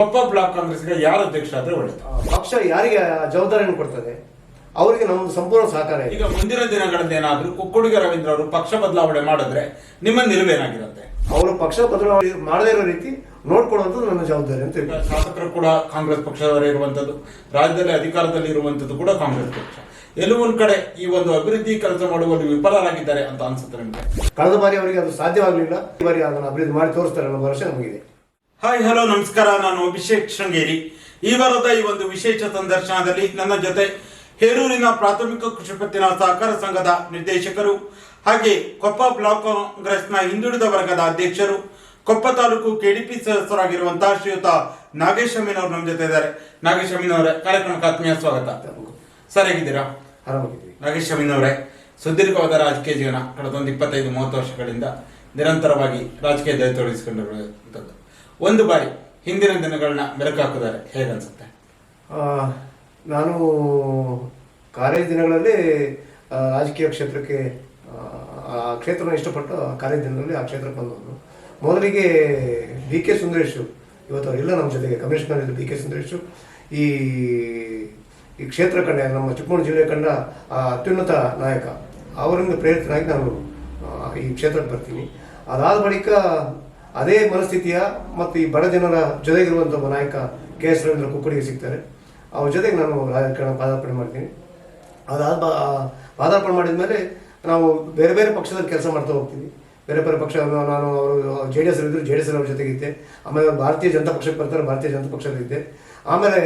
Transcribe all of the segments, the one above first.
Koppa block ಕಾಂಗ್ರೆಸ್ಗೆ ಯಾರು ಅಧ್ಯಕ್ಷ ಆದ್ರೆ ಒಳ್ಳೇದು. ಪಕ್ಷ ಯಾರಿಗೆ ಜವಾಬ್ದಾರಿಯನ್ನು ಕೊಡ್ತದೆ? ಅವರಿಗೆ ನಮ್ದು ಸಂಪೂರ್ಣ ಸಹಕಾರ ಇದೆ. ಈಗ ಮುಂದಿನ ದಿನಗಳಲ್ಲಿ ಏನಾದ್ರೂ ಕುಕ್ಕುಡಿಗೆ ರವೀಂದ್ರ ಅವರು ಪಕ್ಷ ಬದಲಾವಣೆ ಮಾಡಿದ್ರೆ ನಿಮ್ಮ ನಿಲುವೇನಾಗಿರುತ್ತೆ ಅವರು ಪಕ್ಷ ಬದಲಾವಣೆ ಮಾಡದೇ ಇರೋ ರೀತಿ ನೋಡ್ಕೊಳ್ಳುವಂಥದ್ದು ನನ್ನ ಜವಾಬ್ದಾರಿ ಅಂತ ಹೇಳಿ ಶಾಸಕರು ಕೂಡ ಕಾಂಗ್ರೆಸ್ ಪಕ್ಷದವರೇ ಇರುವಂತದ್ದು ರಾಜ್ಯದಲ್ಲಿ ಅಧಿಕಾರದಲ್ಲಿ ಇರುವಂತದ್ದು ಕೂಡ ಕಾಂಗ್ರೆಸ್ ಪಕ್ಷ. ಎಲ್ಲೋ ಒಂದ್ ಕಡೆ ಈ ಒಂದು ಅಭಿವೃದ್ಧಿ ಕೆಲಸ ಮಾಡುವಲ್ಲಿ ವಿಫಲರಾಗಿದ್ದಾರೆ ಅಂತ ಅನ್ಸುತ್ತೆ ನಿಮ್ಗೆ? ಕಳೆದ ಬಾರಿ ಅವರಿಗೆ ಅದು ಸಾಧ್ಯವಾಗಲಿಲ್ಲ. ಈ ಬಾರಿ ಅದನ್ನು ಅಭಿವೃದ್ಧಿ ಮಾಡಿ ತೋರಿಸ್ತಾರೆ ಅನ್ನೋ ಭರವಸೆ ನಮಗಿದೆ. ಹಾಯ್ ಹಲೋ ನಮಸ್ಕಾರ. ನಾನು ಅಭಿಷೇಕ್ ಶೃಂಗೇರಿ. ಈ ವಾರದ ಈ ಒಂದು ವಿಶೇಷ ಸಂದರ್ಶನದಲ್ಲಿ ನನ್ನ ಜೊತೆ ಹೇರೂರಿನ ಪ್ರಾಥಮಿಕ ಕೃಷಿ ಪತ್ತಿನ ಸಹಕಾರ ಸಂಘದ ನಿರ್ದೇಶಕರು ಹಾಗೆ ಕೊಪ್ಪ ಬ್ಲಾಕ್ ಕಾಂಗ್ರೆಸ್ನ ಹಿಂದುಳಿದ ವರ್ಗದ ಅಧ್ಯಕ್ಷರು ಕೊಪ್ಪ ತಾಲೂಕು ಕೆಡಿಪಿ ಸದಸ್ಯರಾಗಿರುವಂತಹ ಶ್ರೀಯುತ ನಾಗೇಶ್ ಅಮೀನವರು ಅವರು ನಮ್ಮ ಜೊತೆ ಇದ್ದಾರೆ. ನಾಗೇಶ್ ಅಮೀನವರೇ ಅವರೇ ಕಾರ್ಯಕ್ರಮಕ್ಕೆ ಆತ್ಮೀಯ ಸ್ವಾಗತ. ಸರ್ ಹೇಗಿದ್ದೀರಾ ಆರಾಮಾಗಿದ್ದೀವಿ. ನಾಗೇಶ್ ಅವರೇ ಸುದೀರ್ಘವಾದ ರಾಜಕೀಯ ಜೀವನ ಕಳೆದ ಒಂದು ಇಪ್ಪತ್ತೈದು ಮೂವತ್ತು ವರ್ಷಗಳಿಂದ ನಿರಂತರವಾಗಿ ರಾಜಕೀಯ ತೊಡಗಿಸಿಕೊಂಡಿರುವಂಥದ್ದು ಒಂದು ಬಾರಿ ಹಿಂದಿನ ದಿನಗಳನ್ನ ಮೆಲುಕು ಹಾಕಿದ್ದಾರೆ ಹೇಗನ್ಸುತ್ತೆ ನಾನು ಕಾಲೇಜ್ ದಿನಗಳಲ್ಲಿ ರಾಜಕೀಯ ಕ್ಷೇತ್ರಕ್ಕೆ ಆ, ಕ್ಷೇತ್ರನ ಇಷ್ಟಪಟ್ಟು ಆ ದಿನದಲ್ಲಿ ಆ ಕ್ಷೇತ್ರಕ್ಕೆ ಬಂದವನು. ಮೊದಲಿಗೆ ಡಿ ಕೆ ಸುಂದರೇಶ್ ಇವತ್ತು ಅವರೆಲ್ಲ ನಮ್ಮ ಜೊತೆಗೆ ಕಮಿಷನರ್ ಬಿ ಕೆ ಸುಂದರೇಶು. ಈ ಈ ಕ್ಷೇತ್ರ ಕಂಡ ನಮ್ಮ ಚಿಕ್ಕಮಗಳೂರು ಜಿಲ್ಲೆ ಕಂಡ ಅತ್ಯುನ್ನತ ನಾಯಕ ಅವರಿಂದ ಪ್ರೇರಿತನಾಗಿ ನಾನು ಈ ಕ್ಷೇತ್ರಕ್ಕೆ ಬರ್ತೀನಿ. ಅದಾದ ಬಳಿಕ ಅದೇ ಮನಸ್ಥಿತಿಯ ಮತ್ತು ಈ ಬಡ ಜನರ ಜೊತೆಗಿರುವಂಥ ಒಬ್ಬ ನಾಯಕ ಕೆ ಎಸ್ ರವೀಂದ್ರ ಕುಕ್ಕುಡಿಗೆ ಸಿಗ್ತಾರೆ. ಅವ್ರ ಜೊತೆಗೆ ನಾನು ರಾಜಕಾರಣ ಪಾದಾರ್ಪಣೆ ಮಾಡ್ತೀನಿ. ಅದಾದ ಪಾದಾರ್ಪಣೆ ಮಾಡಿದ ಮೇಲೆ ನಾವು ಬೇರೆ ಬೇರೆ ಪಕ್ಷದಲ್ಲಿ ಕೆಲಸ ಮಾಡ್ತಾ ಹೋಗ್ತೀವಿ. ಬೇರೆ ಬೇರೆ ಪಕ್ಷ ನಾನು ಅವರು, ಜೆ ಡಿ ಎಸ್ ಇದ್ದರು ಜೆ ಡಿ ಎಸ್ ಅವ್ರ ಜೊತೆಗಿದ್ದೆ ಆಮೇಲೆ ಭಾರತೀಯ ಜನತಾ ಪಕ್ಷಕ್ಕೆ ಬರ್ತಾರೆ, ಭಾರತೀಯ ಜನತಾ ಪಕ್ಷದಲ್ಲಿದ್ದೆ ಆಮೇಲೆ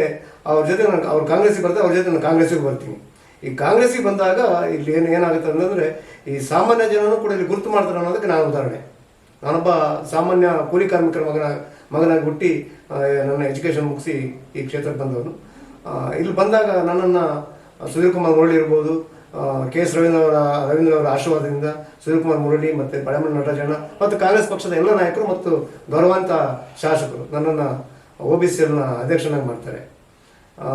ಅವ್ರ ಜೊತೆ ನಾನು ಅವ್ರು ಕಾಂಗ್ರೆಸ್ಗೆ ಬರ್ತಾರೆ, ಅವ್ರ ಜೊತೆ ನಾನು ಕಾಂಗ್ರೆಸ್ಸಿಗೆ ಬರ್ತೀನಿ. ಈ ಕಾಂಗ್ರೆಸ್ಸಿಗೆ ಬಂದಾಗ ಇಲ್ಲಿ ಏನು ಏನಾಗುತ್ತೆ ಅಂತಂದರೆ ಈ ಸಾಮಾನ್ಯ ಜನರು ಕೂಡ ಇಲ್ಲಿ ಗುರುತು ಮಾಡ್ತಾರೆ ಅನ್ನೋದಕ್ಕೆ ನಾನು ಉದಾಹರಣೆ. ನಾನೊಬ್ಬ ಸಾಮಾನ್ಯ ಕೂಲಿ ಕಾರ್ಮಿಕರ ಮಗನ ಮಗನಾಗಿ ಹುಟ್ಟಿ ನನ್ನ ಎಜುಕೇಷನ್ ಮುಗಿಸಿ ಈ ಕ್ಷೇತ್ರಕ್ಕೆ ಬಂದವನು. ಇಲ್ಲಿ ಬಂದಾಗ ನನ್ನನ್ನು ಸುಧೀರ್ ಕುಮಾರ್ ಮುರಳಿ ಇರ್ಬೋದು ಕೆ ಎಸ್ ರವೀಂದ್ರ ಅವರ ರವೀಂದ್ರ ಅವರ ಆಶೀರ್ವಾದದಿಂದ ಸುಧೀರ್ ಕುಮಾರ್ ಮುರಳಿ ಮತ್ತು ಪಳಮಣ್ಣ ನಟರಾಜಣ್ಣ ಮತ್ತು ಕಾಂಗ್ರೆಸ್ ಪಕ್ಷದ ಎಲ್ಲ ನಾಯಕರು ಮತ್ತು ಗೌರವಾಂತ ಶಾಸಕರು ನನ್ನನ್ನು ಒ ಬಿ ಸಿ ಎಲ್ನ ಅಧ್ಯಕ್ಷನಾಗಿ ಮಾಡ್ತಾರೆ. ಆ,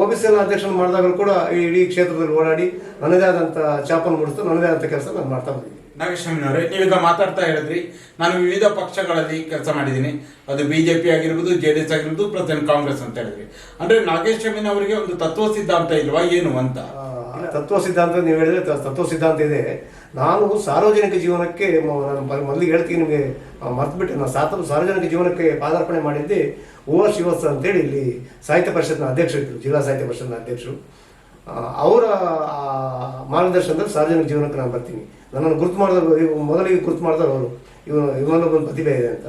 ಒ ಬಿ ಸಿ ಅಧ್ಯಕ್ಷನ ಮಾಡಿದಾಗಲೂ ಕೂಡ ಈ ಇಡೀ ಕ್ಷೇತ್ರದಲ್ಲಿ ಓಡಾಡಿ ನನ್ನದೇ ಆದಂಥ ಚಾಪನ್ನು ಮೂಡಿಸ್ತು ನನ್ನದೇ ಆದಂಥ ಕೆಲಸ ನಾನು ಮಾಡ್ತಾ ಬಂದಿದ್ದೀನಿ. ನಾಗೇಶ್ ಅಮೀನ್ ಅವರೇ ನೀವೀಗ ಮಾತಾಡ್ತಾ ಹೇಳಿದ್ರಿ ನಾನು ವಿವಿಧ ಪಕ್ಷಗಳಲ್ಲಿ ಕೆಲಸ ಮಾಡಿದ್ದೀನಿ. ಅದು ಬಿಜೆಪಿ ಆಗಿರ್ಬೋದು, ಜೆ ಡಿ ಎಸ್ ಆಗಿರ್ಬೋದು ಪ್ರೆಸೆಂಟ್ ಕಾಂಗ್ರೆಸ್ ಅಂತ ಹೇಳಿದ್ರಿ. ಅಂದ್ರೆ ನಾಗೇಶ್ ಅಮೀನ್ ಅವರಿಗೆ ಒಂದು ತತ್ವ ಸಿದ್ಧಾಂತ ಇಲ್ವಾ, ಏನು ಅಂತ? ತತ್ವ ಸಿದ್ಧಾಂತ ನೀವು ಹೇಳಿದ್ರೆ ತತ್ವ ಸಿದ್ಧಾಂತ ಇದೆ. ನಾನು ಸಾರ್ವಜನಿಕ ಜೀವನಕ್ಕೆ ನಾನು ಪ- ಮೊದಲಿಗೆ ಹೇಳ್ತೀನಿ ನಿಮಗೆ ಮರ್ತ್ಬಿಟ್ಟೆ ನಾನು ಸಾತ, ಸಾರ್ವಜನಿಕ ಜೀವನಕ್ಕೆ ಪಾದಾರ್ಪಣೆ ಮಾಡಿದ್ದೆ ಓ ಶಿವಸ್ ಅಂತೇಳಿ ಇಲ್ಲಿ ಸಾಹಿತ್ಯ ಪರಿಷತ್ನ ಅಧ್ಯಕ್ಷರು ಜಿಲ್ಲಾ ಸಾಹಿತ್ಯ ಪರಿಷತ್ನ ಅಧ್ಯಕ್ಷರು. ಅವರ ಮಾರ್ಗದರ್ಶನದಲ್ಲಿ ಸಾರ್ವಜನಿಕ ಜೀವನಕ್ಕೆ ನಾನು ಬರ್ತೀನಿ. ನನ್ನನ್ನು ಗುರುತು ಮಾಡಿದವರು ಇವ್- ಮೊದಲಿಗೆ ಗುರುತು ಮಾಡಿದವರು ಅವರು. ಇವನು ಇವನೊಬ್ಬನ ಪ್ರತಿಭೆ ಇದೆ ಅಂತ.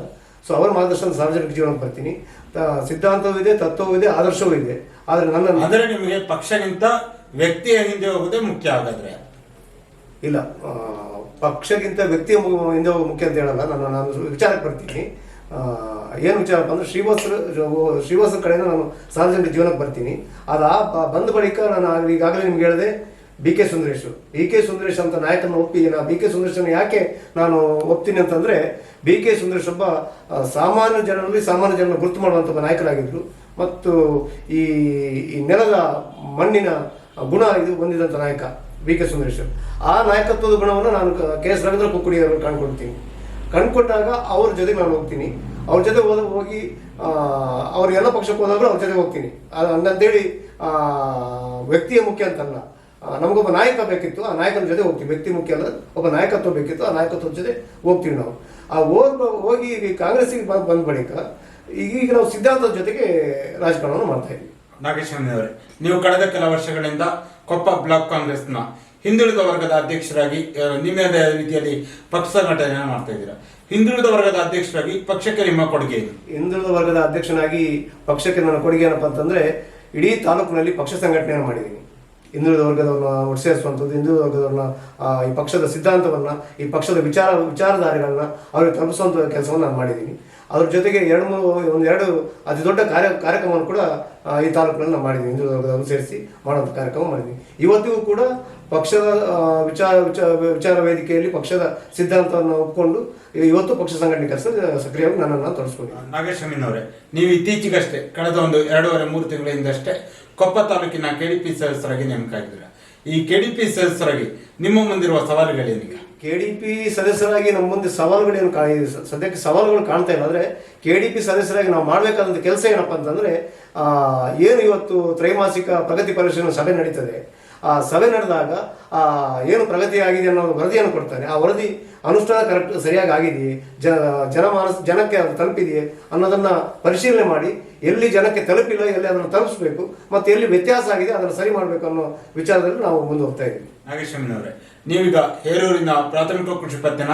ಸೊ ಅವರ ಮಾರ್ಗದರ್ಶನ ಸಾರ್ವಜನಿಕ ಜೀವನಕ್ಕೆ ಬರ್ತೀನಿ. ತ- ಸಿದ್ಧಾಂತವೂ ಇದೆ ತತ್ವವೂ ಇದೆ ಆದರ್ಶವೂ ಇದೆ. ಆದರೆ ನನ್ನ ಆದರೆ ನಿಮಗೆ ಪಕ್ಷಗಿಂತ ವ್ಯಕ್ತಿಯ ಹಿಂದೆ ಹೋಗೋದೇ ಮುಖ್ಯ ಹಾಗಾದ್ರೆ? ಇಲ್ಲ ಪಕ್ಷಗಿಂತ ಪಕ್ಷಕ್ಕಿಂತ ವ್ಯಕ್ತಿಯ ಹಿಂದೆ ಮುಖ್ಯ ಅಂತ ಹೇಳಲ್ಲ. ನಾನು ನಾನು ವಿಚಾರಕ್ಕೆ ಬರ್ತೀನಿ. ಏನು ವಿಚಾರಪ್ಪ ಅಂದ್ರೆ ಶ್ರೀವಾಸರ ಶ್ರೀವಾಸರ ಕಡೆಯಿಂದ ನಾನು ಸಾರ್ವಜನಿಕ ಜೀವನಕ್ಕೆ ಬರ್ತೀನಿ. ಅದು ಆ ಬಂದ ಬಳಿಕ ನಾನು ಈಗಾಗಲೇ ನಿಮ್ಗೆ ಹೇಳಿದೆ, B K Sundaresh. B K Sundaresh ಅಂತ ನಾಯಕನ ಒಪ್ಪಿ, ನಾ ಬಿ ಕೆ ಸುಂದರೇಶನ ಯಾಕೆ ನಾನು ಒಪ್ತೀನಿ ಅಂತಂದ್ರೆ, ಬಿ ಕೆ ಸುಂದರೇಶ್ ಒಬ್ಬ ಸಾಮಾನ್ಯ ಜನರಲ್ಲಿ ಸಾಮಾನ್ಯ ಜನರನ್ನು ಗುರುತು ಮಾಡುವಂಥ ನಾಯಕರಾಗಿದ್ದರು ಮತ್ತು ಈ ಈ ನೆಲದ ಮಣ್ಣಿನ ಗುಣ ಇದು ಹೊಂದಿದಂತ ನಾಯಕ, ಬಿ ಕೆ ಸುಂದರೇಶ್. ಆ ನಾಯಕತ್ವದ ಗುಣವನ್ನು ನಾನು ಕೆ ಎಸ್ ರವೀಂದ್ರ ಕುಕ್ಕುಡಿ ಅವರು ಕಂಡುಕೊಳ್ತೀನಿ ಕಂಡುಕೊಟ್ಟಾಗ ಅವ್ರ ಜೊತೆ ನಾನು ಹೋಗ್ತೀನಿ. ಅವ್ರ ಜೊತೆ ಹೋದ ಹೋಗಿ ಅವ್ರ ಎಲ್ಲ ಪಕ್ಷಕ್ಕೆ ಹೋದಾಗಲೂ ಅವ್ರ ಜೊತೆ ಹೋಗ್ತೀನಿ. ಆ, ವ್ಯಕ್ತಿಯ ಮುಖ್ಯ ಅಂತಲ್ಲ ನಮಗೊಬ್ಬ ನಾಯಕ ಬೇಕಿತ್ತು ಆ ನಾಯಕನ ಜೊತೆ ಹೋಗ್ತೀವಿ ವ್ಯಕ್ತಿ ಮುಖ್ಯ ಅಲ್ಲ ಒಬ್ಬ ನಾಯಕತ್ವ ಬೇಕಿತ್ತು ಆ ನಾಯಕತ್ವದ ಜೊತೆ ಹೋಗ್ತೀವಿ ನಾವು. ಆ ಹೋದ ಹೋಗಿ ಈಗ ಕಾಂಗ್ರೆಸ್ಸಿಗೆ ಬಂದ್ ಬಂದ ಬಳಿಕ ಈಗ ನಾವು ಸಿದ್ಧಾಂತದ ಜೊತೆಗೆ ರಾಜಕಾರಣವನ್ನು ಮಾಡ್ತಾ ಇದ್ದೀವಿ. ನಾಗೇಶ್ ಅವರೇ ನೀವು ಕಳೆದ ಕೆಲ ವರ್ಷಗಳಿಂದ ಕೊಪ್ಪ ಬ್ಲಾಕ್ ಕಾಂಗ್ರೆಸ್ನ ಹಿಂದುಳಿದ ವರ್ಗದ ಅಧ್ಯಕ್ಷರಾಗಿ ನಿಮ್ಮದೇ ರೀತಿಯಲ್ಲಿ ಪಕ್ಷ ಸಂಘಟನೆ ಮಾಡ್ತಾ ಇದ್ದೀರಾ? ಹಿಂದುಳಿದ ವರ್ಗದ ಅಧ್ಯಕ್ಷರಾಗಿ ಪಕ್ಷಕ್ಕೆ ನಿಮ್ಮ ಕೊಡುಗೆ ಹಿಂದುಳಿದ ವರ್ಗದ ಅಧ್ಯಕ್ಷನಾಗಿ ಪಕ್ಷಕ್ಕೆ ನನ್ನ ಕೊಡುಗೆ ಏನಪ್ಪ ಅಂತಂದ್ರೆ, ಇಡೀ ತಾಲೂಕಿನಲ್ಲಿ ಪಕ್ಷ ಸಂಘಟನೆಯನ್ನು ಮಾಡಿದ್ದೀನಿ. ಹಿಂದುಳಿದ ವರ್ಗದವ್ರನ್ನ ಒಟ್ಟು ಸೇರಿಸುವಂಥದ್ದು ಹಿಂದುಳಿದ ವರ್ಗದವ್ರನ್ನ ಈ ಪಕ್ಷದ ಸಿದ್ಧಾಂತವನ್ನ, ಈ ಪಕ್ಷದ ವಿಚಾರ, ವಿಚಾರಧಾರೆಗಳನ್ನ ಅವ್ರಿಗೆ ತಲುಪಿಸುವಂಥ ಕೆಲಸವನ್ನು ನಾನು ಮಾಡಿದ್ದೀನಿ. ಅದ್ರ ಜೊತೆಗೆ ಎರಡು ಮೂರು ಒಂದು ಎರಡು ಅತಿ ದೊಡ್ಡ ಕಾರ್ಯ, ಕಾರ್ಯಕ್ರಮವನ್ನು ಕೂಡ ಈ ತಾಲೂಕಿನಲ್ಲಿ ನಾನು ಮಾಡಿದ್ದೀನಿ. ಹಿಂದುಳಿದ ವರ್ಗದವ್ರನ್ನ ಸೇರಿಸಿ ಮಾಡುವಂಥ ಕಾರ್ಯಕ್ರಮ ಮಾಡಿದ್ದೀನಿ. ಇವತ್ತಿಗೂ ಕೂಡ ಪಕ್ಷದ ವಿಚಾರ ವಿಚಾರ ವೇದಿಕೆಯಲ್ಲಿ ಪಕ್ಷದ ಸಿದ್ಧಾಂತವನ್ನು ಒಪ್ಪಿಕೊಂಡು ಇವತ್ತು ಪಕ್ಷ ಸಂಘಟನೆ ಕೆಲಸ ಸಕ್ರಿಯವಾಗಿ ನನ್ನನ್ನು ನಾಗೇಶ್ ಅಮೀನ್ ಅವರೇ ನೀವು ಇತ್ತೀಚೆಗಷ್ಟೇ ಕಳೆದ ಒಂದು ಎರಡೂವರೆ ಮೂರು ತಿಂಗಳಿಂದಷ್ಟೇ ಕೊಪ್ಪ ತಾಲೂಕಿನ ಕೆಡಿಪಿ ಸದಸ್ಯರಾಗಿ ನೇಮಕ ಆಗಿದ್ದೀರಾ ಈ ಕೆಡಿಪಿ ಸದಸ್ಯರಾಗಿ ನಿಮ್ಮ ಮುಂದಿರುವ ಸವಾಲುಗಳೇನೀಗ? ಕೆ ಡಿ ಪಿ ಸದಸ್ಯರಾಗಿ ನಮ್ಮ ಮುಂದೆ ಸವಾಲುಗಳೇನು ಸದ್ಯಕ್ಕೆ ಸವಾಲುಗಳು ಕಾಣ್ತಾ ಇಲ್ಲ ಅಂದರೆ ಕೆ ಡಿ ಪಿ ಸದಸ್ಯರಾಗಿ ನಾವು ಮಾಡಬೇಕಾದಂಥ ಕೆಲಸ ಏನಪ್ಪ ಅಂತಂದರೆ ಏನು ಇವತ್ತು ತ್ರೈಮಾಸಿಕ ಪ್ರಗತಿ ಪರಿಶೀಲನೆ ಸಭೆ ನಡೀತದೆ ಆ ಸಭೆ ನಡೆದಾಗ ಆ, ಏನು ಪ್ರಗತಿ ಆಗಿದೆ ಅನ್ನೋ ವರದಿಯನ್ನು ಕೊಡ್ತಾರೆ. ಆ ವರದಿ ಅನುಷ್ಠಾನ ಕರೆಕ್ಟ್ ಸರಿಯಾಗಿ ಆಗಿದೆಯೇ? ಜನ ಜನಮಾನಸ ಜನಕ್ಕೆ ಅದು ತಲುಪಿದೆಯೇ ಅನ್ನೋದನ್ನ ಪರಿಶೀಲನೆ ಮಾಡಿ ಎಲ್ಲಿ ಜನಕ್ಕೆ ತಲುಪಿಲ್ಲ ಎಲ್ಲಿ ಅದನ್ನು ತಲುಪಿಸಬೇಕು ಮತ್ತು ಎಲ್ಲಿ ವ್ಯತ್ಯಾಸ ಆಗಿದೆ ಅದನ್ನು ಸರಿ ಮಾಡಬೇಕು ಅನ್ನೋ ವಿಚಾರದಲ್ಲಿ ನಾವು ಮುಂದೆ ಹೋಗ್ತಾ ಇದ್ದೀವಿ. ನಾಗೇಶ್ವರನವರೇ ನೀವೀಗ ಹೇರೂರಿನ ಪ್ರಾಥಮಿಕ ಕೃಷಿ ಪತ್ತಿನ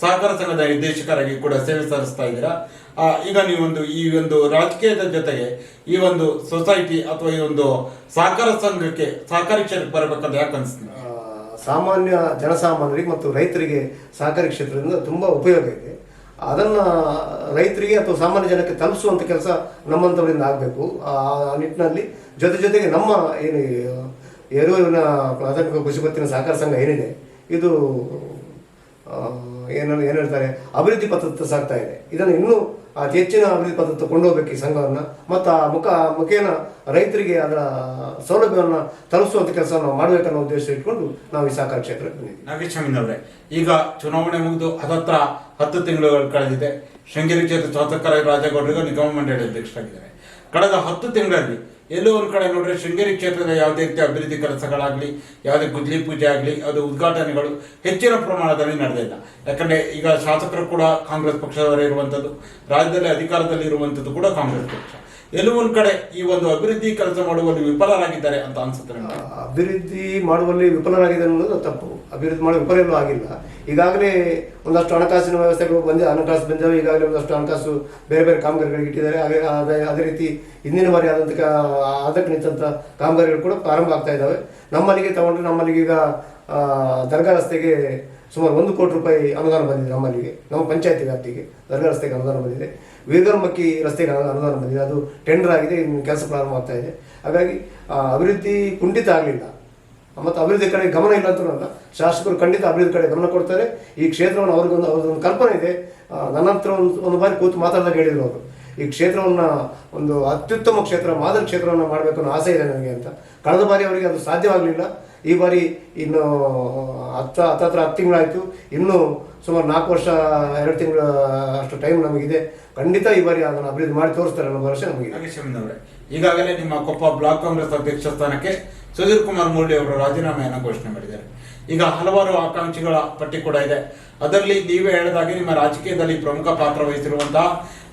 ಸಹಕಾರ ಸಂಘದ ನಿರ್ದೇಶಕರಾಗಿ ಕೂಡ ಸೇವೆ ಸಲ್ಲಿಸ್ತಾ ಇದ್ದೀರಾ? ಈಗ ನೀವೊಂದು ಈ ಒಂದು ರಾಜಕೀಯದ ಜೊತೆಗೆ ಈ ಒಂದು ಸೊಸೈಟಿ ಅಥವಾ ಈ ಒಂದು ಸಹಕಾರ ಸಂಘಕ್ಕೆ ಸಹಕಾರಿ ಕ್ಷೇತ್ರಕ್ಕೆ ಬರಬೇಕಂತ ಯಾಕೆ ಅನಿಸ್ತೀನಿ ಸಾಮಾನ್ಯ ಜನಸಾಮಾನ್ಯರಿಗೆ ಮತ್ತು ರೈತರಿಗೆ ಸಹಕಾರಿ ಕ್ಷೇತ್ರದಿಂದ ತುಂಬ ಉಪಯೋಗ ಇದೆ. ಅದನ್ನು ರೈತರಿಗೆ ಅಥವಾ ಸಾಮಾನ್ಯ ಜನಕ್ಕೆ ತಲುಪಿಸುವಂಥ ಕೆಲಸ ನಮ್ಮಂಥವರಿಂದ ಆಗಬೇಕು. ಆ ನಿಟ್ಟಿನಲ್ಲಿ ಜೊತೆ ಜೊತೆಗೆ ನಮ್ಮ ಏನು ಎರೂರಿನ ಪ್ರಾಥಮಿಕ ಕೃಷಿ ಸಹಕಾರ ಸಂಘ ಏನಿದೆ, ಇದು ಏನು ಏನು ಹೇಳ್ತಾರೆ, ಅಭಿವೃದ್ಧಿ ಪತ್ರ ಸಾಗ್ತಾ ಇದೆ. ಇದನ್ನು ಇನ್ನೂ ಅತಿ ಹೆಚ್ಚಿನ ಅಭಿವೃದ್ಧಿ ಪಥದತ್ತ ಕೊಂಡೋಗ್ಬೇಕು ಈ ಸಂಘವನ್ನು. ಮತ್ತು ಆ ಮುಖ, ಮುಖೇನ ರೈತರಿಗೆ ಅದರ ಸೌಲಭ್ಯವನ್ನು ತಲುಪಿಸುವಂಥ ಕೆಲಸವನ್ನು ಮಾಡಬೇಕನ್ನೋ ಉದ್ದೇಶ ಇಟ್ಕೊಂಡು ನಾವು ಈ ಸಹಕಾರ ಕ್ಷೇತ್ರಕ್ಕೆ ಬಂದಿದ್ದೀವಿ. ನಾಗೇಶ್ ಅವರೇ. ಈಗ ಚುನಾವಣೆ ಮುಗಿದು ಅದತ್ರ ಹತ್ತು ತಿಂಗಳುಗಳು ಕಳೆದಿದೆ. ಶೃಂಗೇರಿ ಕ್ಷೇತ್ರ ಶಾಸಕರಾಗಿ ರಾಜೇಗೌಡರಿಗೂ ನಿಗಮ ಮಂಡಳಿ ಅಧ್ಯಕ್ಷರಾಗಿದ್ದಾರೆ. ಕಳೆದ ಹತ್ತು ತಿಂಗಳಲ್ಲಿ ಎಲ್ಲೋ ಒಂದು ಕಡೆ ನೋಡ್ರೆ ಶೃಂಗೇರಿ ಕ್ಷೇತ್ರದ ಯಾವುದೇ ರೀತಿಯ ಅಭಿವೃದ್ಧಿ ಕೆಲಸಗಳಾಗಲಿ, ಯಾವುದೇ ಗುದ್ಲಿ ಪೂಜೆ ಆಗಲಿ, ಅದು ಉದ್ಘಾಟನೆಗಳು ಹೆಚ್ಚಿನ ಪ್ರಮಾಣದಲ್ಲಿ ನಡೆದಿಲ್ಲ ಯಾಕಂದ್ರೆ ಈಗ ಶಾಸಕರು ಕೂಡ ಕಾಂಗ್ರೆಸ್ ಪಕ್ಷದವರೇ ಇರುವಂಥದ್ದು ರಾಜ್ಯದಲ್ಲಿ ಅಧಿಕಾರದಲ್ಲಿ ಇರುವಂಥದ್ದು ಕೂಡ ಕಾಂಗ್ರೆಸ್ ಪಕ್ಷ. ಎಲ್ಲೋ ಕಡೆ ಈ ಒಂದು ಅಭಿವೃದ್ಧಿ ಕೆಲಸ ಮಾಡುವಲ್ಲಿ ವಿಫಲರಾಗಿದ್ದಾರೆ ಅಂತ ಅನ್ಸುತ್ತೆ ಅಭಿವೃದ್ಧಿ ಮಾಡುವಲ್ಲಿ ವಿಫಲರಾಗಿದೆ ಅನ್ನೋದು ತಪ್ಪು. ಅಭಿವೃದ್ಧಿ ಮಾಡುವ ವಿಫಲ ಆಗಿಲ್ಲ. ಈಗಾಗಲೇ ಒಂದಷ್ಟು ಹಣಕಾಸಿನ ವ್ಯವಸ್ಥೆಗಳು ಬಂದಿದೆ ಹಣಕಾಸು ಬಂದಿವೆ. ಈಗಾಗಲೇ ಒಂದಷ್ಟು ಹಣಕಾಸು ಬೇರೆ ಬೇರೆ ಕಾಮಗಾರಿಗಳಿಗೆ ಇಟ್ಟಿದ್ದಾರೆ. ಹಾಗೆ ಅದೇ ರೀತಿ ಹಿಂದಿನ ಬಾರಿ ಆದಂಥ ಕಾ- ಅದಕ್ಕೆ ನಿಂತಹ ಕಾಮಗಾರಿಗಳು ಕೂಡ ಪ್ರಾರಂಭ ಆಗ್ತಾ ಇದ್ದಾವೆ. ನಮ್ಮಲ್ಲಿಗೆ ತಗೊಂಡ್ರೆ ನಮ್ಮಲ್ಲಿಗೆ ಈಗ ದರ್ಗಾ ರಸ್ತೆಗೆ ಸುಮಾರು ಒಂದು ಕೋಟಿ ರೂಪಾಯಿ ಅನುದಾನ ಬಂದಿದೆ ನಮ್ಮಲ್ಲಿಗೆ. ನಮ್ಮ ಪಂಚಾಯತಿ ವ್ಯಾಪ್ತಿಗೆ ದರ್ಗಾ ರಸ್ತೆಗೆ ಅನುದಾನ ಬಂದಿದೆ. ವೀರಗಲ್ಮಕ್ಕಿ ರಸ್ತೆಗೆ ಅನುದಾನ ಬಂದಿದೆ. ಅದು ಟೆಂಡರ್ ಆಗಿದೆ ಕೆಲಸ ಪ್ರಾರಂಭ ಆಗ್ತಾ ಇದೆ. ಹಾಗಾಗಿ ಅಭಿವೃದ್ಧಿ ಕುಂಠಿತ ಆಗಲಿಲ್ಲ. ಮತ್ತು ಅಭಿವೃದ್ಧಿ ಕಡೆ ಗಮನ ಇಲ್ಲ ಅಂತ ಅಲ್ಲ. ಶಾಸಕರು ಖಂಡಿತ ಅಭಿವೃದ್ಧಿ ಕಡೆ ಗಮನ ಕೊಡ್ತಾರೆ. ಈ ಕ್ಷೇತ್ರವನ್ನು ಅವ್ರಿಗೊಂದು, ಅವ್ರದ್ದೊಂದು ಕಲ್ಪನೆ ಇದೆ. ನನ್ನ ಹತ್ರ ಒಂದು ಒಂದು ಬಾರಿ ಕೂತು ಮಾತಾಡಿದಾಗ ಹೇಳಿದ್ರು ಅವರು. ಈ ಕ್ಷೇತ್ರವನ್ನು ಒಂದು ಅತ್ಯುತ್ತಮ ಕ್ಷೇತ್ರ, ಮಾದರಿ ಕ್ಷೇತ್ರವನ್ನು ಮಾಡಬೇಕು ಅನ್ನೋ ಆಸೆ ಇದೆ ನನಗೆ ಅಂತ. ಕಳೆದ ಬಾರಿ ಅವರಿಗೆ ಅದು ಸಾಧ್ಯವಾಗಲಿಲ್ಲ. ಈ ಬಾರಿ ಇನ್ನು ಹತ್ತ, ಹತ್ತತ್ರ ಹತ್ತು ತಿಂಗಳಾಯಿತು. ಇನ್ನೂ ಸುಮಾರು ನಾಲ್ಕು ವರ್ಷ ಎರಡು ತಿಂಗಳು ಅಷ್ಟು ಟೈಮ್ ನಮಗಿದೆ. ಖಂಡಿತ ಈ ಬಾರಿ ಅದನ್ನು ಅಭಿವೃದ್ಧಿ ಮಾಡಿ ತೋರಿಸ್ತಾರೆ ಅನ್ನೋ ವರ್ಷ ನಮಗೆ ಈಗಾಗಲೇ ನಿಮ್ಮ ಕೊಪ್ಪ ಬ್ಲಾಕ್ ಕಾಂಗ್ರೆಸ್ ಅಧ್ಯಕ್ಷ ಸ್ಥಾನಕ್ಕೆ ಸುಧೀರ್ ಕುಮಾರ್ ಮುರಳಿ ಅವರು ರಾಜೀನಾಮೆಯನ್ನು ಘೋಷಣೆ ಮಾಡಿದ್ದಾರೆ. ಈಗ ಹಲವಾರು ಆಕಾಂಕ್ಷಿಗಳ ಪಟ್ಟಿ ಕೂಡ ಇದೆ. ಅದರಲ್ಲಿ ನೀವೇ ಹೇಳಿದಾಗೆ ನಿಮ್ಮ ರಾಜಕೀಯದಲ್ಲಿ ಪ್ರಮುಖ ಪಾತ್ರ ವಹಿಸಿರುವಂತಹ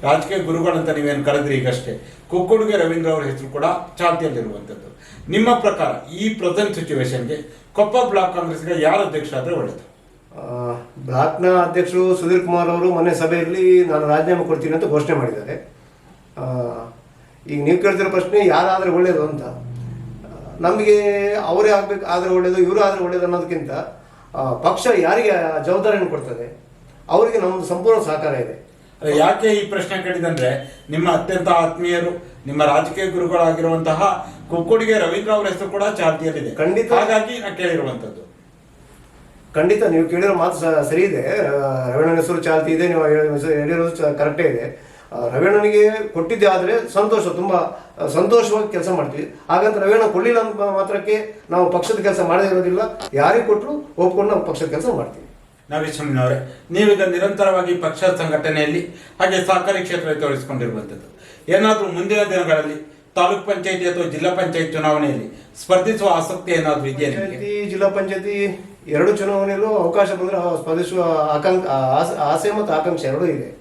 ರಾಜಕೀಯ ಗುರುಗಳಂತ ನೀವೇನು ಕರೆದ್ರಿ ಈಗಷ್ಟೇ ಕುಕ್ಕುಡುಗೆ ರವೀಂದ್ರ ಅವರ ಹೆಸರು ಕೂಡ ಚಾಲ್ತಿಯಲ್ಲಿರುವಂಥದ್ದು ನಿಮ್ಮ ಪ್ರಕಾರ ಈ ಪ್ರೆಸೆಂಟ್ ಸಿಚುವೇಶನ್ಗೆ ಕೊಪ್ಪ ಬ್ಲಾಕ್ ಕಾಂಗ್ರೆಸ್ಗೆ ಯಾರು ಅಧ್ಯಕ್ಷ ಆದರೆ ಒಳ್ಳೆಯದು ಬ್ಲಾಕ್ನ ಅಧ್ಯಕ್ಷರು ಸುಧೀರ್ ಕುಮಾರ್ ಅವರು ಮೊನ್ನೆ ಸಭೆಯಲ್ಲಿ ನಾನು ರಾಜೀನಾಮೆ ಕೊಡ್ತೀನಿ ಅಂತ ಘೋಷಣೆ ಮಾಡಿದ್ದಾರೆ. ಈಗ ನೀವು ಕೇಳ್ತಿರೋ ಪ್ರಶ್ನೆ ಯಾರಾದರೂ ಒಳ್ಳೆಯದು ಅಂತ. ನಮಗೆ ಅವರೇ ಆಗಬೇಕು ಆದರೆ ಒಳ್ಳೆಯದು ಇವರು ಆದರೆ ಒಳ್ಳೆಯದು ಅನ್ನೋದಕ್ಕಿಂತ ಪಕ್ಷ ಯಾರಿಗೆ ಜವಾಬ್ದಾರಿಯನ್ನು ಕೊಡ್ತದೆ? ಅವರಿಗೆ ನಮ್ಮದು ಸಂಪೂರ್ಣ ಸಹಕಾರ ಇದೆ. ಯಾಕೆ ಈ ಪ್ರಶ್ನೆ ಕೇಳಿದಂದ್ರೆ ನಿಮ್ಮ ಅತ್ಯಂತ ಆತ್ಮೀಯರು ನಿಮ್ಮ ರಾಜಕೀಯ ಗುರುಗಳಾಗಿರುವಂತಹ ಕುಕ್ಕುಡಿಗೆ ರವೀಂದ್ರ ಅವರ ಹೆಸರು ಕೂಡ ಚಾಲ್ತಿಯಲ್ಲಿದೆ. ಖಂಡಿತ. ಹಾಗಾಗಿ ನಾನು ಕೇಳಿರುವಂತದ್ದು ಖಂಡಿತ ನೀವು ಕೇಳಿರೋ ಮಾತು ಸರಿ ಇದೆ. ರವೀಣನ ಹೆಸರು ಚಾಲ್ತಿ ಇದೆ ನೀವು ಹೇಳಿರೋ ಕರೆಕ್ಟೇ ಇದೆ. ರವೀಣನಿಗೆ ಕೊಟ್ಟಿದ್ದೆ ಆದರೆ ಸಂತೋಷ ತುಂಬ ಸಂತೋಷವಾಗಿ ಕೆಲಸ ಮಾಡ್ತೀವಿ. ಹಾಗಂತ ರವೀಣ ಕೊಡಲಿಲ್ಲ ಅಂತ ಮಾತ್ರಕ್ಕೆ ನಾವು ಪಕ್ಷದ ಕೆಲಸ ಮಾಡದೇ ಇರೋದಿಲ್ಲ. ಯಾರಿಗೆ ಕೊಟ್ಟರು ಒಪ್ಕೊಂಡು ನಾವು ಪಕ್ಷದ ಕೆಲಸ ಮಾಡ್ತೀವಿ. ನಾಗೇಶ್ವರನವರೇ ನೀವೀಗ ನಿರಂತರವಾಗಿ ಪಕ್ಷ ಸಂಘಟನೆಯಲ್ಲಿ ಹಾಗೆ ಸಹಕಾರಿ ಕ್ಷೇತ್ರದಲ್ಲಿ ತೊಡಗಿಸಿಕೊಂಡಿರುವಂಥದ್ದು ಏನಾದರೂ ಮುಂದಿನ ದಿನಗಳಲ್ಲಿ ತಾಲೂಕ್ ಪಂಚಾಯತಿ ಅಥವಾ ಜಿಲ್ಲಾ ಪಂಚಾಯತ್ ಚುನಾವಣೆಯಲ್ಲಿ ಸ್ಪರ್ಧಿಸುವ ಆಸಕ್ತಿ ಏನಾದರೂ ಇದೆಯಾ ಜಿಲ್ಲಾ ಪಂಚಾಯತಿ ಎರಡು ಚುನಾವಣೆಯಲ್ಲೂ ಅವಕಾಶ ಬಂದರೆ ಸ್ಪರ್ಧಿಸುವ ಆಕಾಂಕ್ಷ ಆಸೆ- ಮತ್ತು ಆಕಾಂಕ್ಷೆ ಎರಡೂ ಇದೆ.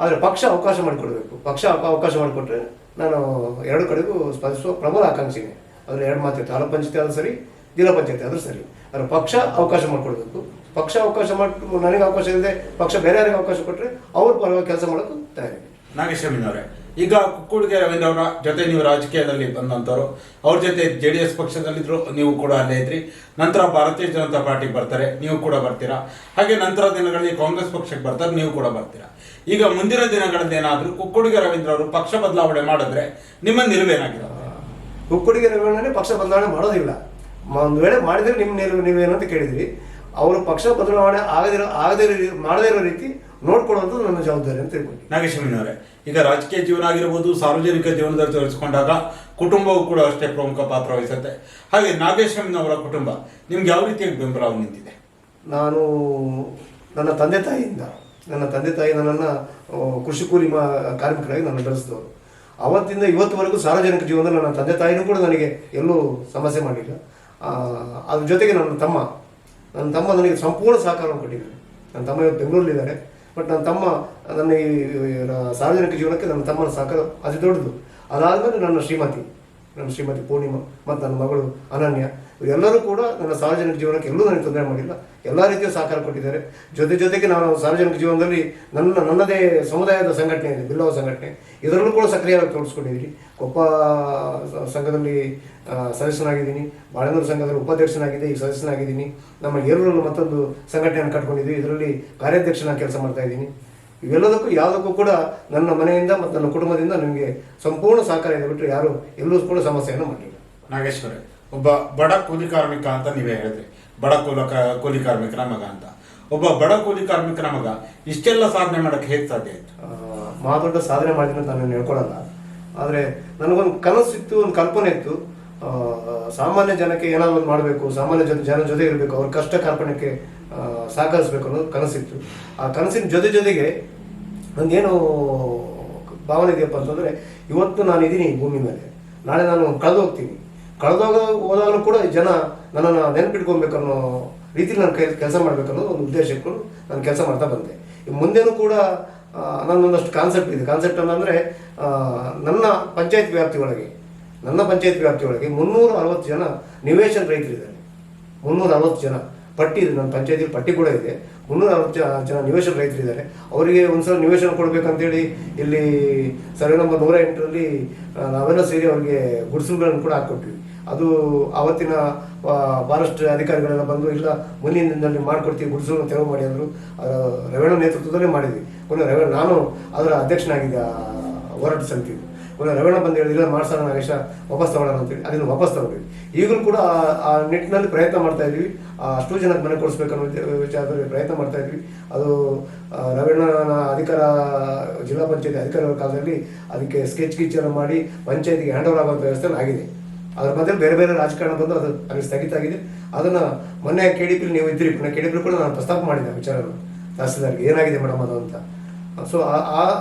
ಆದರೆ ಪಕ್ಷ ಅವಕಾಶ ಮಾಡಿಕೊಡಬೇಕು. ಪಕ್ಷ ಅವಕಾಶ ಮಾಡಿಕೊಟ್ರೆ ನಾನು ಎರಡು ಕಡೆಗೂ ಸ್ಪರ್ಧಿಸುವ ಪ್ರಬಲ ಆಕಾಂಕ್ಷೆ ಇದೆ. ಅದರ ಎರಡು ಮಾತು ತಾಲೂಕು ಪಂಚಾಯತಿ ಆದರೂ ಸರಿ, ಜಿಲ್ಲಾ ಪಂಚಾಯತಿ ಆದರೂ ಸರಿ. ಆದರೆ ಪಕ್ಷ ಅವಕಾಶ ಮಾಡಿಕೊಡ್ಬೇಕು. ಪಕ್ಷ ಅವಕಾಶ ಮಾಡಿ ನನಗೆ ಅವಕಾಶ ಇಲ್ಲದೆ ಪಕ್ಷ ಬೇರೆ ಯಾರಿಗೆ ಅವಕಾಶ ಕೊಟ್ಟರೆ ಅವ್ರ ಪರವಾಗಿ ಕೆಲಸ ಮಾಡೋಕ್ಕೂ ತಯಾರಿ ನಾಗೇಶ್ವರನವರೇ ಈಗ ಕುಕ್ಕುಡಿಗೆ ರವೀಂದ್ರ ಅವರ ಜೊತೆ ನೀವು ರಾಜಕೀಯದಲ್ಲಿ ಬಂದಂಥವ್ರು ಅವ್ರ ಜೊತೆ ಜೆ ಡಿ ಎಸ್ ಪಕ್ಷದಲ್ಲಿದ್ರು, ನೀವು ಕೂಡ ಅಲ್ಲೇ ಇದ್ರಿ. ನಂತರ ಭಾರತೀಯ ಜನತಾ ಪಾರ್ಟಿಗೆ ಬರ್ತಾರೆ, ನೀವು ಕೂಡ ಬರ್ತೀರಾ? ಹಾಗೆ ನಂತರ ದಿನಗಳಲ್ಲಿ ಕಾಂಗ್ರೆಸ್ ಪಕ್ಷಕ್ಕೆ ಬರ್ತಾರೆ, ನೀವು ಕೂಡ ಬರ್ತೀರಾ? ಈಗ ಮುಂದಿನ ದಿನಗಳಲ್ಲಿ ಏನಾದರೂ ಕುಕ್ಕುಡಿಗೆ ರವೀಂದ್ರ ಅವರು ಪಕ್ಷ ಬದಲಾವಣೆ ಮಾಡಿದ್ರೆ ನಿಮ್ಮ ನಿಲುವೇನಾಗಿದೆ ಕುಕ್ಕುಡಿಗೆ ರವೀಂದ್ರನೇ ಪಕ್ಷ ಬದಲಾವಣೆ ಮಾಡೋದಿಲ್ಲ. ಒಂದು ವೇಳೆ ಮಾಡಿದ್ರೆ ನಿಮ್ಮ ನೀವು ನೀವೇನಂತ ಕೇಳಿದ್ರಿ. ಅವರು ಪಕ್ಷ ಬದಲಾವಣೆ ಆಗದಿರೋ ಆಗದೇ ಮಾಡದೇ ಇರೋ ರೀತಿ ನೋಡ್ಕೊಳ್ಳುವಂಥದ್ದು ನನ್ನ ಜವಾಬ್ದಾರಿ ಅಂತ ತಿಳ್ಕೊಂಡು ನಾಗೇಶ್ವರನವರೇ ಈಗ ರಾಜಕೀಯ ಜೀವನ ಆಗಿರ್ಬೋದು ಸಾರ್ವಜನಿಕ ಜೀವನದಲ್ಲಿ ತೊಡಗಿಸ್ಕೊಂಡಾಗ ಕುಟುಂಬವು ಕೂಡ ಅಷ್ಟೇ ಪ್ರಮುಖ ಪಾತ್ರ ವಹಿಸುತ್ತೆ. ಹಾಗೆ ನಾಗೇಶ್ವರನವರ ಕುಟುಂಬ ನಿಮ್ಗೆ ಯಾವ ರೀತಿಯ ಬೆಂಬಲ ನಿಂತಿದೆ? ನಾನು ನನ್ನ ತಂದೆ ತಾಯಿಯಿಂದ ನನ್ನ ತಂದೆ ತಾಯಿ ನನ್ನನ್ನು ಕೃಷಿ ಕೂಲಿ ಮಾ ಕಾರ್ಮಿಕರಾಗಿ ನನ್ನ ಬೆಳೆಸಿದವರು ಅವತ್ತಿಂದ ಇವತ್ತುವರೆಗೂ ಸಾರ್ವಜನಿಕ ಜೀವನದಲ್ಲಿ ನನ್ನ ತಂದೆ ತಾಯಿನೂ ಕೂಡ ನನಗೆ ಎಲ್ಲೂ ಸಮಸ್ಯೆ ಮಾಡಿಲ್ಲ. ಅದ್ರ ಜೊತೆಗೆ ನನ್ನ ತಮ್ಮ ನನ್ನ ತಮ್ಮ ನನಗೆ ಸಂಪೂರ್ಣ ಸಹಕಾರವನ್ನು ಕೊಟ್ಟಿದ್ದಾರೆ. ನನ್ನ ತಮ್ಮ ಇವತ್ತು ಬೆಂಗಳೂರಲ್ಲಿದ್ದಾರೆ. ಬಟ್ ನನ್ನ ತಮ್ಮ ನನ್ನ ಈ ಸಾರ್ವಜನಿಕ ಜೀವನಕ್ಕೆ ನನ್ನ ತಮ್ಮನ ಸಹಕಾರ ಅತಿ ದೊಡ್ಡದು. ಅದಾದಮೇಲೆ ನನ್ನ ಶ್ರೀಮತಿ ನನ್ನ ಶ್ರೀಮತಿ ಪೂರ್ಣಿಮಾ ಮತ್ತು ನನ್ನ ಮಗಳು ಅನನ್ಯ ಇವರೆಲ್ಲರೂ ಕೂಡ ನನ್ನ ಸಾರ್ವಜನಿಕ ಜೀವನಕ್ಕೆ ಎಲ್ಲೂ ನನಗೆ ತೊಂದರೆ ಮಾಡಿಲ್ಲ. ಎಲ್ಲ ರೀತಿಯ ಸಹಕಾರ ಕೊಟ್ಟಿದ್ದಾರೆ. ಜೊತೆ ಜೊತೆಗೆ ನಾನು ಸಾರ್ವಜನಿಕ ಜೀವನದಲ್ಲಿ ನನ್ನ, ನನ್ನದೇ ಸಮುದಾಯದ ಸಂಘಟನೆ ಇದೆ ಬಿಲ್ಲವ ಸಂಘಟನೆ, ಇದರಲ್ಲೂ ಕೂಡ ಸಕ್ರಿಯವಾಗಿ ತೋರಿಸ್ಕೊಂಡಿದ್ದೀನಿ ಕೊಪ್ಪ ಸಂಘದಲ್ಲಿ ಸದಸ್ಯನಾಗಿದ್ದೀನಿ. ಬಾಳೆನೂರು ಸಂಘದಲ್ಲಿ ಉಪಾಧ್ಯಕ್ಷನಾಗಿದೆ ಈಗ ಸದಸ್ಯನಾಗಿದ್ದೀನಿ. ನಮ್ಮ ಏರೂರಲ್ಲಿ ಮತ್ತೊಂದು ಸಂಘಟನೆಯನ್ನು ಕಟ್ಕೊಂಡಿದ್ದೀವಿ ಇದರಲ್ಲಿ ಕಾರ್ಯಾಧ್ಯಕ್ಷನ ಕೆಲಸ ಮಾಡ್ತಾ ಇದ್ದೀನಿ. ಇವೆಲ್ಲದಕ್ಕೂ ಯಾವುದಕ್ಕೂ ಕೂಡ ನನ್ನ ಮನೆಯಿಂದ ಮತ್ತು ನನ್ನ ಕುಟುಂಬದಿಂದ ನಿಮಗೆ ಸಂಪೂರ್ಣ ಸಹಕಾರ ಇದೆ ಬಿಟ್ಟರೆ ಯಾರು ಎಲ್ಲೂ ಕೂಡ ಸಮಸ್ಯೆಯನ್ನು ಮಾಡಿಲ್ಲ. ನಾಗೇಶ್ವರ ಒಬ್ಬ ಬಡ ಕೂಲಿ ಕಾರ್ಮಿಕ ಅಂತ ನೀವೇ ಹೇಳಿದ್ರಿ. ಬಡ ಕೂಲ ಕೂಲಿ ಕಾರ್ಮಿಕರ ಮಗ ಅಂತ. ಒಬ್ಬ ಬಡ ಕೂಲಿ ಕಾರ್ಮಿಕರ ಮಗ ಇಷ್ಟೆಲ್ಲ ಸಾಧನೆ ಮಾಡಕ್ಕೆ ಹೇಗೆ ಸಾಧ್ಯ ಆಯ್ತು? ಮಾ ಮಹಾದೊಡ್ಡ ಸಾಧನೆ ಮಾಡಿದ್ರೆ ನಾನು ಹೇಳ್ಕೊಳಲ್ಲ. ಆದರೆ ನನಗೊಂದು ಇತ್ತು, ಒಂದು ಕಲ್ಪನೆ ಇತ್ತು. ಸಾಮಾನ್ಯ ಜನಕ್ಕೆ ಏನಾದ್ರು ಒಂದು ಮಾಡಬೇಕು, ಸಾಮಾನ್ಯ ಜನ ಜನ ಜೊತೆ ಇರಬೇಕು, ಅವ್ರ ಕಷ್ಟ ಕಾರ್ಪಣ್ಯಕ್ಕೆ ಸಹಕರಿಸಬೇಕು ಅನ್ನೋದು ಕನಸಿತ್ತು. ಆ ಕನಸಿನ ಜೊತೆ ಜೊತೆಗೆ ನನಗೇನು ಭಾವನೆ ಇದೆಯಪ್ಪ ಅಂತಂದರೆ, ಇವತ್ತು ನಾನು ಇದ್ದೀನಿ ಭೂಮಿ ಮೇಲೆ. ನಾಳೆ ನಾನು ಕಳೆದು ಹೋಗ್ತೀನಿ. ಕಳೆದೋಗ ಹೋದಾಗಲೂ ಕೂಡ ಜನ ನನ್ನನ್ನು ನೆನಪಿಟ್ಕೊಬೇಕು ಅನ್ನೋ ರೀತಿಲಿ ನಾನು ಕೈ ಕೆಲಸ ಮಾಡಬೇಕು ಅನ್ನೋದು ಒಂದು ಉದ್ದೇಶ ನಾನು ಕೆಲಸ ಮಾಡ್ತಾ ಬಂದೆ. ಮುಂದೆನೂ ಕೂಡ ನನ್ನೊಂದಷ್ಟು ಕಾನ್ಸೆಪ್ಟ್ ಇದೆ. ಕಾನ್ಸೆಪ್ಟ್ ಅನ್ನಂದರೆ ನನ್ನ ಪಂಚಾಯತ್ ವ್ಯಾಪ್ತಿ ಒಳಗೆ, ನನ್ನ ಪಂಚಾಯತ್ ವ್ಯಾಪ್ತಿ ಒಳಗೆ ಮುನ್ನೂರ ಅರವತ್ತು ಜನ ನಿವೇಶನ ರೈತರಿದ್ದಾರೆ. ಮುನ್ನೂರ ಅರವತ್ತು ಜನ ಪಟ್ಟಿ ಇದೆ. ನನ್ನ ಪಂಚಾಯತಿಲಿ ಪಟ್ಟಿ ಕೂಡ ಇದೆ. ಮುನ್ನೂರ ಅರವತ್ತು ಜನ ನಿವೇಶನ ರೈತರಿದ್ದಾರೆ. ಅವರಿಗೆ ಒಂದ್ಸಲ ನಿವೇಶನ ಕೊಡಬೇಕಂತೇಳಿ ಇಲ್ಲಿ ಸರ್ವೆ ನಂಬರ್ ನೂರ ಎಂಟರಲ್ಲಿ ನಾವೆಲ್ಲ ಸೇರಿ ಅವರಿಗೆ ಗುಡಿಸಲುಗಳನ್ನು ಕೂಡ ಹಾಕ್ಕೊಟ್ವಿ ಅದು ಆವತ್ತಿನ ಫಾರೆಸ್ಟ್ ಅಧಿಕಾರಿಗಳೆಲ್ಲ ಬಂದು, ಇಲ್ಲ ಮುಂದಿನ ದಿನದಲ್ಲಿ ಮಾಡ್ಕೊಡ್ತೀವಿ ಗುಡಿಸಲು ತೆರವು ಮಾಡಿ ಅಂದರು. ರೆವೆನ್ಯೂ ನೇತೃತ್ವದಲ್ಲೇ ಮಾಡಿದ್ವಿ. ಕೊನೆ ರೆವೆನ್ಯೂ ನಾನು ಅದರ ಅಧ್ಯಕ್ಷನಾಗಿದ್ದೆ ಹೋರಾಟ ಸಮಿತಿ ಕೊನೆ ರೆವೆನ್ಯೂ ಬಂದು ಹೇಳಿದ್ರೆ ಮಾಡ್ಸೋಣ ನಾಗೇಶ ವಾಪಸ್ ತಗೊಳ್ಳೋಣ ಅಂತೇಳಿ ಅದನ್ನು ವಾಪಸ್ ತಗೊಂಡ್ವಿ ಈಗಲೂ ಕೂಡ ಆ- ನಿಟ್ಟಿನಲ್ಲಿ ಪ್ರಯತ್ನ ಮಾಡ್ತಾ ಇದ್ವಿ. ಅಷ್ಟು ಜನಕ್ಕೆ ಮನೆ ಕೊಡಿಸ್ಬೇಕನ್ನೋ ವಿಚಾರದಲ್ಲಿ ಪ್ರಯತ್ನ ಮಾಡ್ತಾ ಇದ್ವಿ. ಅದು ರವೀಣನ ಅಧಿಕಾರ, ಜಿಲ್ಲಾ ಪಂಚಾಯತಿ ಅಧಿಕಾರಿಗಳ ಕಾಲದಲ್ಲಿ ಅದಕ್ಕೆ ಸ್ಕೆಚ್ ಗಿಚ್ ಮಾಡಿ, ಪಂಚಾಯತಿಗೆ ಹ್ಯಾಂಡ್ ಓವರ್ ಆಗುವಂಥ ವ್ಯವಸ್ಥೆ ಆಗಿದೆ. ಅದ್ರ ಮಧ್ಯೆ ಬೇರೆ ಬೇರೆ ರಾಜಕಾರಣ ಬಂದು ಅದು ಅಲ್ಲಿ ಸ್ಥಗಿತ ಆಗಿದೆ. ಅದನ್ನ ಮೊನ್ನೆ ಕೆ ಡಿ ಪಿಲಿ ನೀವು ಇದ್ರಿ ಕೆ ಡಿ ಪಿ ಕೂಡ ನಾನು ಪ್ರಸ್ತಾಪ ಮಾಡಿದ್ದೆ ವಿಚಾರನ ತಹಸೀಲ್ದಾರ್ಗೆ ಏನಾಗಿದೆ ಮೇಡಮ್ ಅದು ಅಂತ. ಸೊ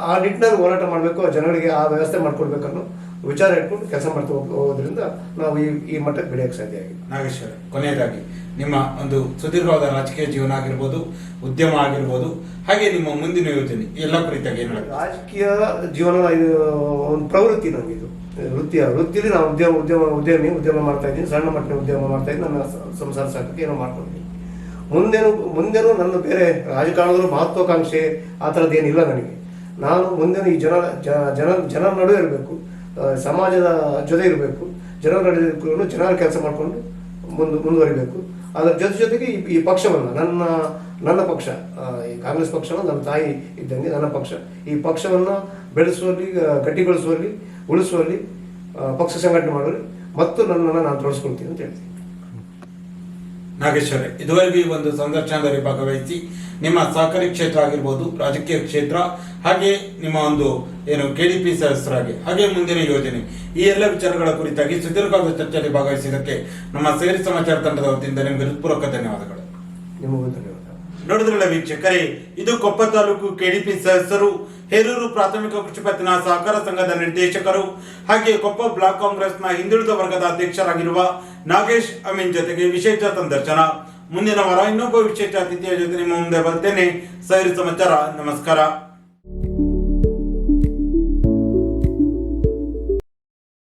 ಆ ನಿಟ್ಟಿನಲ್ಲಿ ಹೋರಾಟ ಮಾಡಬೇಕು, ಜನಗಳಿಗೆ ಆ ವ್ಯವಸ್ಥೆ ಮಾಡ್ಕೊಡ್ಬೇಕನ್ನೋ ವಿಚಾರ ಇಟ್ಕೊಂಡು ಕೆಲಸ ಮಾಡ್ತಾ ಹೋಗ್- ಹೋಗೋದ್ರಿಂದ ನಾವು ಈ ಈ ಮಟ್ಟಕ್ಕೆ ಬೆಳೆಯೋಕ್ಕೆ ಸಾಧ್ಯ ಆಗಿದೆ. ನಾಗೇಶ್ವರ ಕೊನೆಯದಾಗಿ ನಿಮ್ಮ ಒಂದು ಸುದೀರ್ಘವಾದ ರಾಜಕೀಯ ಜೀವನ ಆಗಿರ್ಬೋದು ಉದ್ಯಮ ಆಗಿರ್ಬೋದು ಹಾಗೆ ನಿಮ್ಮ ಮುಂದಿನ ಯೋಜನೆ ಎಲ್ಲ ಕುರಿತಾಗಿ ಏನು? ರಾಜಕೀಯ ಜೀವನ ಇದು ಒಂದು ಪ್ರವೃತ್ತಿ ನಮಗಿದು. ಇದು ವೃತ್ತಿಯ ವೃತ್ತಿಯಲ್ಲಿ ನಾವು ಉದ್ಯಮ ಉದ್ಯಮ ಉದ್ಯಮಿ ಉದ್ಯಮ ಮಾಡ್ತಾ ಇದ್ದೀನಿ ಸಣ್ಣ ಮಟ್ಟಿನ ಉದ್ಯಮ ಮಾಡ್ತಾ ಇದ್ದೀನಿ ನನ್ನ ಸಂಸಾರ ಸಾಕಕ್ಕೆ ಏನೋ ಮಾಡ್ಕೊಂಡಿದ್ದೀನಿ. ಮುಂದೆನೂ ಮುಂದೇನು ನನ್ನ ಬೇರೆ ರಾಜಕಾರಣದಲ್ಲೂ ಮಹತ್ವಾಕಾಂಕ್ಷೆ ಆ ಥರದ್ದೇನಿಲ್ಲ ನನಗೆ. ನಾನು ಮುಂದೇನು ಈ ಜನ ಜನ ಜನ ಜನರ ನಡುವೆ ಇರಬೇಕು. ಸಮಾಜದ ಜೊತೆ ಇರಬೇಕು, ಜನರ ಜನರ ಕೆಲಸ ಮಾಡಿಕೊಂಡು ಮುಂದೆ ಮುಂದುವರಿಬೇಕು. ಅದರ ಜೊತೆ ಜೊತೆಗೆ ಈ ಪಕ್ಷವನ್ನು, ನನ್ನ ನನ್ನ ಪಕ್ಷ ಈ ಕಾಂಗ್ರೆಸ್ ಪಕ್ಷವನ್ನು ನನ್ನ ತಾಯಿ ಇದ್ದಂಗೆ ನನ್ನ ಪಕ್ಷ, ಈ ಪಕ್ಷವನ್ನು ಬೆಳೆಸುವಲ್ಲಿ ಗಟ್ಟಿಗೊಳಿಸುವಲ್ಲಿ, ಉಳಿಸುವಲ್ಲಿ ಪಕ್ಷ ಸಂಘಟನೆ ಮಾಡುವಲ್ಲಿ ಮತ್ತು ನನ್ನನ್ನು ನಾನು ತೊಡಸ್ಕೊಳ್ತೀನಿ ಅಂತ ಹೇಳ್ತೀನಿ. ನಾಗೇಶ್ವರ, ಇದುವರೆಗೂ ಈ ಒಂದು ಸಂದರ್ಶನದಲ್ಲಿ ಭಾಗವಹಿಸಿ ನಿಮ್ಮ ಸಹಕಾರಿ ಕ್ಷೇತ್ರ ಆಗಿರ್ಬೋದು ರಾಜಕೀಯ ಕ್ಷೇತ್ರ ಹಾಗೆ ನಿಮ್ಮ ಒಂದು ಏನು ಕೆ ಡಿ ಪಿ ಸದಸ್ಯರಾಗಿ ಹಾಗೆ ಮುಂದಿನ ಯೋಜನೆ. ಈ ಎಲ್ಲ ವಿಚಾರಗಳ ಕುರಿತಾಗಿ ಸುದೀರ್ಘವಾದ ಚರ್ಚೆಯಲ್ಲಿ ಭಾಗವಹಿಸಿದ್ದಕ್ಕೆ ನಮ್ಮ ಸೇರಿ ಸಮಾಚಾರ ತಂಡದ ವತಿಯಿಂದ ನಿಮಗೆ ಹೃತ್ಪೂರ್ವಕ ಧನ್ಯವಾದಗಳು. ನಿಮಗೂ ಧನ್ಯವಾದ ನೋಡಿದ್ರಲ್ಲ ವೀಕ್ಷಕರೇ ಇದು ಕೊಪ್ಪ ತಾಲೂಕು ಕೆಡಿಪಿ ಸದಸ್ಯರು ಹೇರೂರು ಪ್ರಾಥಮಿಕ ಕೃಷಿ ಪತ್ತಿನ ಸಹಕಾರ ಸಂಘದ ನಿರ್ದೇಶಕರು. ಹಾಗೆ ಕೊಪ್ಪ ಬ್ಲಾಕ್ ಕಾಂಗ್ರೆಸ್ನ ಹಿಂದುಳಿದ ವರ್ಗದ ಅಧ್ಯಕ್ಷರಾಗಿರುವ ನಾಗೇಶ್ ಅಮೀನ್ ಜೊತೆಗೆ ವಿಶೇಷ ಸಂದರ್ಶನ. ಮುಂದಿನ ವಾರ ಇನ್ನೊಬ್ಬ ವಿಶೇಷ ಅತಿಥಿಯ ಜೊತೆ ನಿಮ್ಮ ಮುಂದೆ ಬರ್ತೇನೆ. ಸರಿ ಸಮಾಚಾರ ನಮಸ್ಕಾರ.